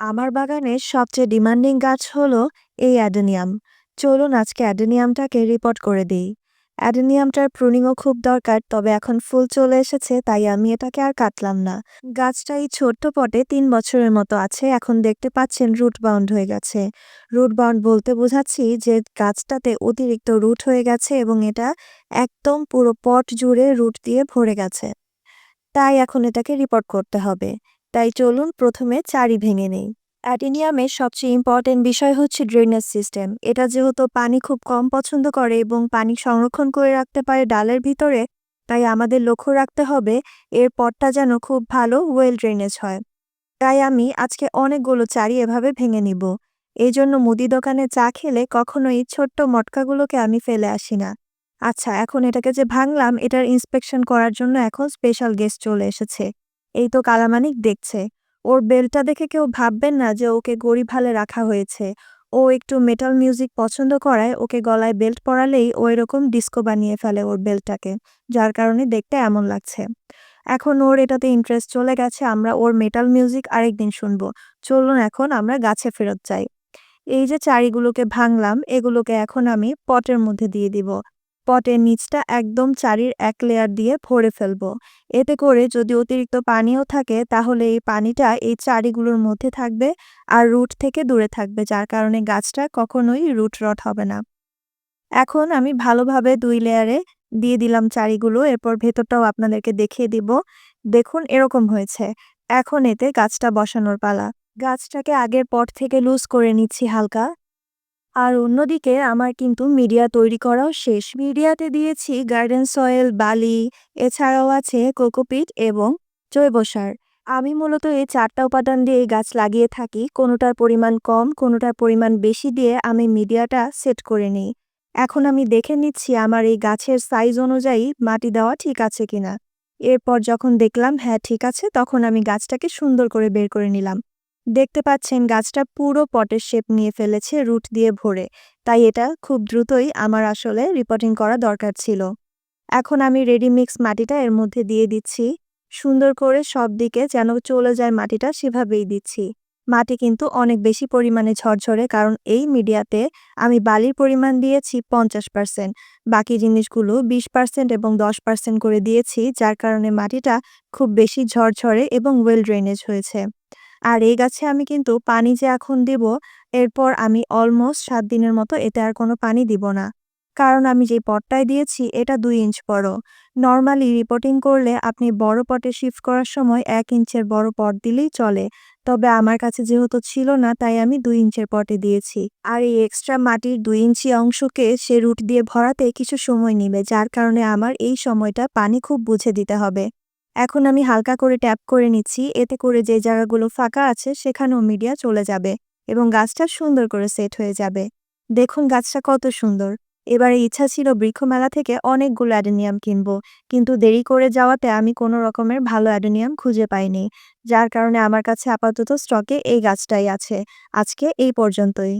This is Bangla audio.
আমার বাগানের সবচেয়ে ডিমান্ডিং গাছ হলো এই অ্যাডেনিয়াম। চলুন আজকে অ্যাডেনিয়ামটাকে রিপোর্ট করে দিই। অ্যাডেনিয়ামটার প্রুনিংও খুব দরকার, তবে এখন ফুল চলে এসেছে, তাই আমি এটাকে আর কাটলাম না। গাছটা এই ছোট্ট পটে তিন বছরের মতো আছে, এখন দেখতে পাচ্ছেন রুট বাউন্ড হয়ে গেছে। রুট বাউন্ড বলতে বোঝাচ্ছি যে গাছটাতে অতিরিক্ত রুট হয়ে গেছে এবং এটা একদম পুরো পট জুড়ে রুট দিয়ে ভরে গেছে। তাই এখন এটাকে রিপোর্ট করতে হবে। তাই চলুন প্রথমে চারি ভেঙে নেই। অ্যাডিনিয়ামের সবচেয়ে ইম্পর্টেন্ট বিষয় হচ্ছে ড্রেনেজ সিস্টেম এটা যেহেতু পানি খুব কম পছন্দ করে এবং পানি সংরক্ষণ করে রাখতে পারে ডালের ভিতরে, তাই আমাদের লক্ষ্য রাখতে হবে এর পটটা যেন খুব ভালো ওয়েল ড্রেনেজ হয়। তাই আমি আজকে অনেকগুলো চারি এভাবে ভেঙে নিব। এই জন্য মুদি দোকানে চা খেলে কখনোই ছোট্ট মটকাগুলোকে আমি ফেলে আসি না। আচ্ছা এখন এটাকে যে ভাঙলাম, এটার ইন্সপেকশন করার জন্য এখন স্পেশাল গেস্ট চলে এসেছে। এই তো কালামানিক দেখছে। ওর বেলটা দেখে কেউ ভাববেন না যে ওকে গরিব হালে রাখা হয়েছে। ও একটু মেটাল মিউজিক পছন্দ করায়, ওকে গলায় বেল্ট পরালেই ও এরকম ডিস্কো বানিয়ে ফেলে ওর বেল্টটাকে, যার কারণে দেখতে এমন লাগছে। এখন ওর এটাতে ইন্টারেস্ট চলে গেছে, আমরা ওর মেটাল মিউজিক আরেকদিন শুনব। চলুন এখন আমরা গাছে ফেরত যাই। এই যে চারিগুলোকে ভাঙলাম, এগুলোকে এখন আমি পটের মধ্যে দিয়ে দিব। পটের নিচটা একদম চারির এক লেয়ার দিয়ে ভরে ফেলব। এতে করে যদি অতিরিক্ত পানিও থাকে, তাহলে এই পানিটা এই চারিগুলোর মধ্যে থাকবে আর রুট থেকে দূরে থাকবে, যার কারণে গাছটা কখনোই রুট রট হবে না। এখন আমি ভালোভাবে দুই লেয়ারে দিয়ে দিলাম চারিগুলো, এরপর ভেতরটাও আপনাদেরকে দেখিয়ে দিব। দেখুন, এরকম হয়েছে। এখন এতে গাছটা বসানোর পালা। গাছটাকে আগের পট থেকে লুজ করে নিচ্ছি হালকা। আর অন্যদিকে আমার কিন্তু মিডিয়া তৈরি করাও শেষ। মিডিয়াতে দিয়েছি গার্ডেন সয়েল বালি, এছাড়াও আছে কোকোপিট এবং জৈব সার। আমি মূলত এই চারটা উপাদান দিয়ে গাছ লাগিয়ে থাকি। কোনোটার পরিমাণ কম, কোনোটার পরিমাণ বেশি দিয়ে আমি মিডিয়াটা সেট করে নিই। এখন আমি দেখে নিচ্ছি আমার এই গাছের সাইজ অনুযায়ী মাটি দেওয়া ঠিক আছে কিনা। এরপর যখন দেখলাম হ্যাঁ ঠিক আছে, তখন আমি গাছটাকে সুন্দর করে বের করে নিলাম। দেখতে পাচ্ছেন গাছটা পুরো পটের শেপ নিয়ে ফেলেছে, রুট দিয়ে ভরে। তাই এটা খুব দ্রুতই আমার আসলে রিপোর্টিং করা দরকার ছিল। এখন আমি রেডি মিক্স মাটিটা এর মধ্যে দিয়ে দিচ্ছি। সুন্দর করে সব দিকে যেন চলে যায় মাটিটা সেভাবেই দিচ্ছি। মাটি কিন্তু অনেক বেশি পরিমাণে ঝরঝরে কারণ এই মিডিয়াতে আমি বালির পরিমাণ দিয়েছি পঞ্চাশ পার্সেন্ট বাকি জিনিসগুলো বিশ পার্সেন্ট এবং দশ পার্সেন্ট করে দিয়েছি, যার কারণে মাটিটা খুব বেশি ঝরঝরে এবং ওয়েল ড্রেনেজ হয়েছে। আর এই গাছে আমি কিন্তু পানি যে এখন দিব, এরপর আমি অলমোস্ট সাত দিনের মতো এতে আর কোনো পানি দিব না। কারণ আমি যে পটটায় দিয়েছি, এটা দুই ইঞ্চ বড়। নর্মালি রিপোর্টিং করলে আপনি বড় পটে শিফট করার সময় এক ইঞ্চের বড় পট দিলেই চলে। তবে আমার কাছে যেহেতু ছিল না, তাই আমি দুই ইঞ্চের পটে দিয়েছি। আর এই এক্সট্রা মাটির দুই ইঞ্চি অংশকে সে রুট দিয়ে ভরাতে কিছু সময় নেবে, যার কারণে আমার এই সময়টা পানি খুব বুঝে দিতে হবে। এখন আমি হালকা করে ট্যাপ করে নিচ্ছি, এতে করে যে জায়গাগুলো ফাঁকা আছে সেখানেও মিডিয়া চলে যাবে এবং গাছটা সুন্দর করে সেট হয়ে যাবে। দেখুন গাছটা কত সুন্দর। এবারে ইচ্ছা ছিল বৃক্ষমেলা থেকে অনেকগুলো অ্যাডেনিয়াম কিনবো, কিন্তু দেরি করে যাওয়াতে আমি কোনো রকমের ভালো অ্যাডেনিয়াম খুঁজে পাইনি, যার কারণে আমার কাছে আপাতত স্টকে এই গাছটাই আছে। আজকে এই পর্যন্তই।